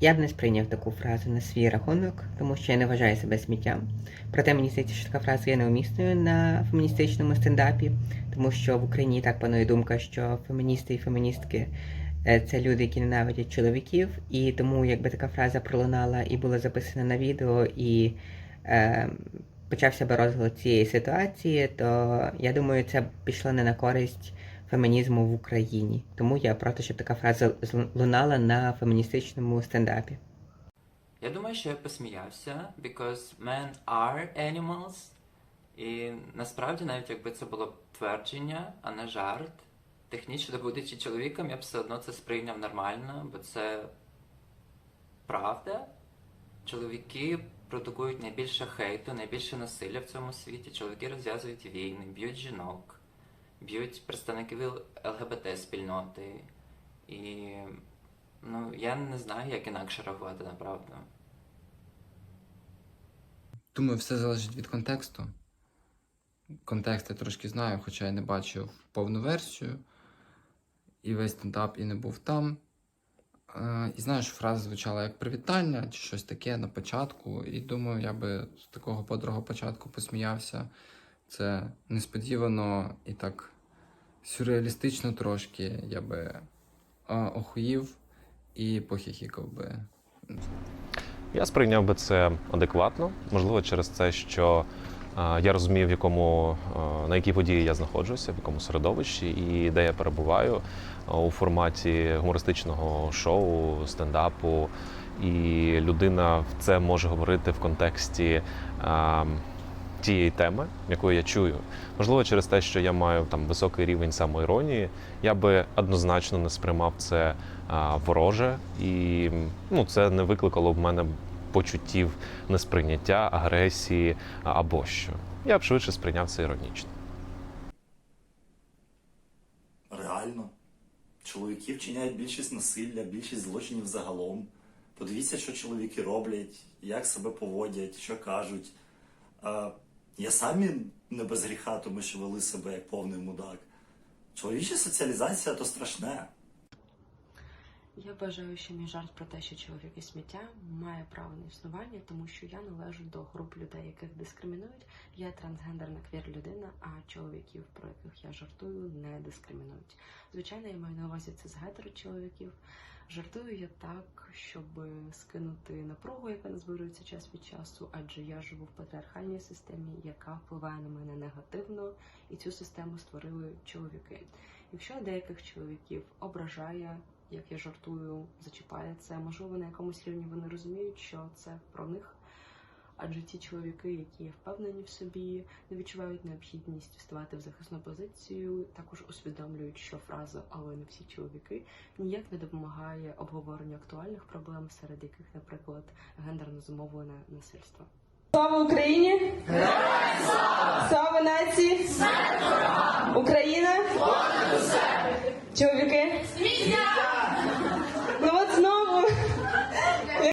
Я б не сприйняв таку фразу на свій рахунок, тому що я не вважаю себе сміттям. Проте мені здається, що така фраза є неумісною на феміністичному стендапі, тому що в Україні так панує думка, що феміністи і феміністки е, це люди, які ненавидять чоловіків, і тому якби така фраза пролунала і була записана на відео, і е, почався би розголос цієї ситуації, то я думаю, це б пішло не на користь фемінізму в Україні. Тому я проти, щоб така фраза лунала на феміністичному стендапі. Я думаю, що я посміявся, because men are animals. І насправді, навіть якби це було твердження, а не жарт, технічно будучи чоловіком, я б все одно це сприйняв нормально, бо це правда. Чоловіки продукують найбільше хейту, найбільше насилля в цьому світі. Чоловіки розв'язують війни, б'ють жінок, б'ють представників ЛГБТ спільноти. І ну, я не знаю, як інакше реагувати на правду. Думаю, все залежить від контексту. Контекст я трошки знаю, хоча я не бачив повну версію. І весь стендап і не був там. Е, І знаю, що фраза звучала як привітання чи щось таке на початку. І думаю, я би з такого бодрого початку посміявся. Це несподівано і так сюрреалістично трошки. Я би охуїв і похихікав би. Я сприйняв би це адекватно, можливо, через те, що я розумію, в якому на якій події я знаходжуся, в якому середовищі і де я перебуваю у форматі гумористичного шоу, стендапу. І людина в це може говорити в контексті тієї теми, яку я чую. Можливо, через те, що я маю там високий рівень самоіронії, я би однозначно не сприймав це а, вороже, і ну, це не викликало в мене почуттів несприйняття, агресії а, або що. Я б швидше сприйняв це іронічно. Реально. Чоловіки вчиняють більшість насилля, більшість злочинів загалом. Подивіться, що чоловіки роблять, як себе поводять, що кажуть. Я самі не без гріха, тому що вели себе як повний мудак. Чоловіча соціалізація то страшне. Я вважаю, що мій жарт про те, що чоловіки сміття має право на існування, тому що я належу до груп людей, яких дискримінують. Я трансгендерна квір людина, а чоловіків, про яких я жартую, не дискримінують. Звичайно, я маю на увазі це з гетерочоловіків. Жартую я так, щоб скинути напругу, яка назбирується час від часу, адже я живу в патріархальній системі, яка впливає на мене негативно, і цю систему створили чоловіки. Якщо деяких чоловіків ображає, як я жартую, зачіпає це, можливо, на якомусь рівні вони розуміють, що це про них. Адже ті чоловіки, які впевнені в собі, не відчувають необхідність вставати в захисну позицію, також усвідомлюють, що фраза але не всі чоловіки ніяк не допомагає обговоренню актуальних проблем, серед яких, наприклад, гендерно зумовлене насильство. Слава Україні! Героям слава! Слава нації! Україна! Чоловіки!